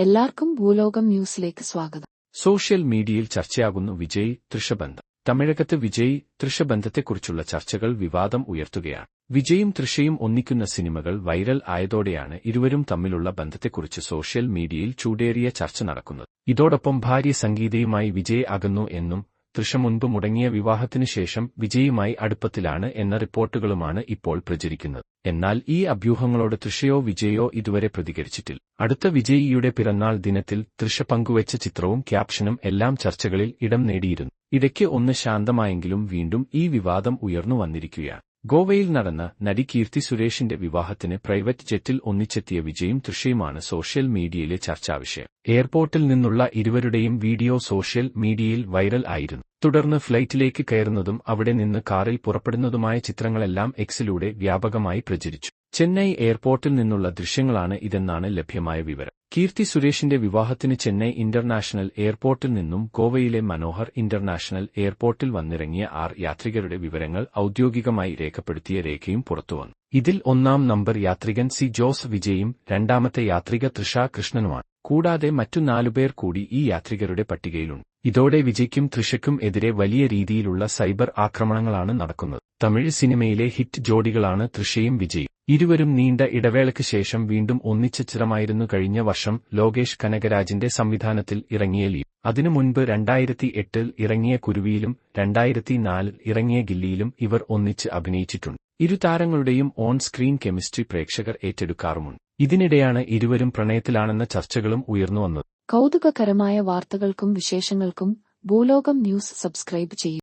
എല്ലാവർക്കും ഭൂലോകം ന്യൂസിലേക്ക് സ്വാഗതം. സോഷ്യൽ മീഡിയയിൽ ചർച്ചയാകുന്നു വിജയ് തൃഷബന്ധം. തമിഴകത്ത് വിജയ് തൃഷബന്ധത്തെക്കുറിച്ചുള്ള ചർച്ചകൾ വിവാദം ഉയർത്തുകയാണ്. വിജയും തൃഷയും ഒന്നിക്കുന്ന സിനിമകൾ വൈറൽ ആയതോടെയാണ് ഇരുവരും തമ്മിലുള്ള ബന്ധത്തെക്കുറിച്ച് സോഷ്യൽ മീഡിയയിൽ ചൂടേറിയ ചർച്ച നടക്കുന്നത്. ഇതോടൊപ്പം ഭാര്യ സംഗീതയുമായി വിജയ് അകന്നു എന്നും തൃഷ മുൻപ് മുടങ്ങിയ വിവാഹത്തിനു ശേഷം വിജയുമായി അടുപ്പത്തിലാണ് എന്ന റിപ്പോർട്ടുകളുമാണ് ഇപ്പോൾ പ്രചരിക്കുന്നത്. എന്നാൽ ഈ അഭ്യൂഹങ്ങളോട് തൃഷയോ വിജയോ ഇതുവരെ പ്രതികരിച്ചിട്ടില്ല. അടുത്ത വിജയിയുടെ പിറന്നാൾ ദിനത്തിൽ തൃഷ പങ്കുവച്ച ചിത്രവും ക്യാപ്ഷനും എല്ലാം ചർച്ചകളിൽ ഇടം നേടിയിരുന്നു. ഇടയ്ക്ക് ഒന്ന് ശാന്തമായെങ്കിലും വീണ്ടും ഈ വിവാദം ഉയർന്നു വന്നിരിക്കുകയാണ്. ഗോവയിൽ നടന്ന നടി കീർത്തി സുരേഷിന്റെ വിവാഹത്തിന് പ്രൈവറ്റ് ജെറ്റിൽ ഒന്നിച്ചെത്തിയ വിജയും തൃഷയുമാണ് സോഷ്യൽ മീഡിയയിലെ ചർച്ചാവിഷയം എയർപോർട്ടിൽ നിന്നുള്ള ഇരുവരുടെയും വീഡിയോ സോഷ്യൽ മീഡിയയിൽ വൈറൽ ആയിരുന്നു. തുടർന്ന് ഫ്ലൈറ്റിലേക്ക് കയറുന്നതും അവിടെ നിന്ന് കാറിൽ പുറപ്പെടുന്നതുമായ ചിത്രങ്ങളെല്ലാം എക്സിലൂടെ വ്യാപകമായി പ്രചരിച്ചു. ചെന്നൈ എയർപോർട്ടിൽ നിന്നുള്ള ദൃശ്യങ്ങളാണ് ഇതെന്നാണ് ലഭ്യമായ വിവരം. കീർത്തി സുരേഷിന്റെ വിവാഹത്തിന് ചെന്നൈ ഇന്റർനാഷണൽ എയർപോർട്ടിൽ നിന്നും ഗോവയിലെ മനോഹർ ഇന്റർനാഷണൽ എയർപോർട്ടിൽ വന്നിറങ്ങിയ ആർ യാത്രികരുടെ വിവരങ്ങൾ ഔദ്യോഗികമായി രേഖപ്പെടുത്തിയ രേഖയും പുറത്തുവന്നു. ഇതിൽ ഒന്നാം നമ്പർ യാത്രികൻ സി ജോസ് വിജയും രണ്ടാമത്തെ യാത്രിക തൃഷ കൃഷ്ണനുമാണ്. കൂടാതെ മറ്റു നാലുപേർ കൂടി ഈ യാത്രികരുടെ പട്ടികയിലുണ്ട്. ഇതോടെ വിജയ്ക്കും തൃഷയ്ക്കും എതിരെ വലിയ രീതിയിലുള്ള സൈബർ ആക്രമണങ്ങളാണ് നടക്കുന്നത്. തമിഴ് സിനിമയിലെ ഹിറ്റ് ജോഡികളാണ് തൃഷയും വിജയും. ഇരുവരും നീണ്ട ഇടവേളയ്ക്ക് ശേഷം വീണ്ടും ഒന്നിച്ച ചിത്രമായിരുന്നു കഴിഞ്ഞ വർഷം ലോകേഷ് കനകരാജിന്റെ സംവിധാനത്തിൽ ഇറങ്ങിയ ലീവ് അതിനു മുൻപ് രണ്ടായിരത്തി എട്ടിൽ ഇറങ്ങിയ കുരുവിയിലും രണ്ടായിരത്തി നാലിൽ ഇറങ്ങിയ ഗില്ലിയിലും ഇവർ ഒന്നിച്ച് അഭിനയിച്ചിട്ടുണ്ട്. ഇരു താരങ്ങളുടെയും ഓൺ സ്ക്രീൻ കെമിസ്ട്രി പ്രേക്ഷകർ ഏറ്റെടുക്കാറുമുണ്ട്. ഇതിനിടെയാണ് ഇരുവരും പ്രണയത്തിലാണെന്ന ചർച്ചകളും ഉയർന്നുവന്നത്. കൗതുകകരമായ വാർത്തകൾക്കും വിശേഷങ്ങൾക്കും ഭൂലോകം ന്യൂസ് സബ്സ്ക്രൈബ് ചെയ്യൂ.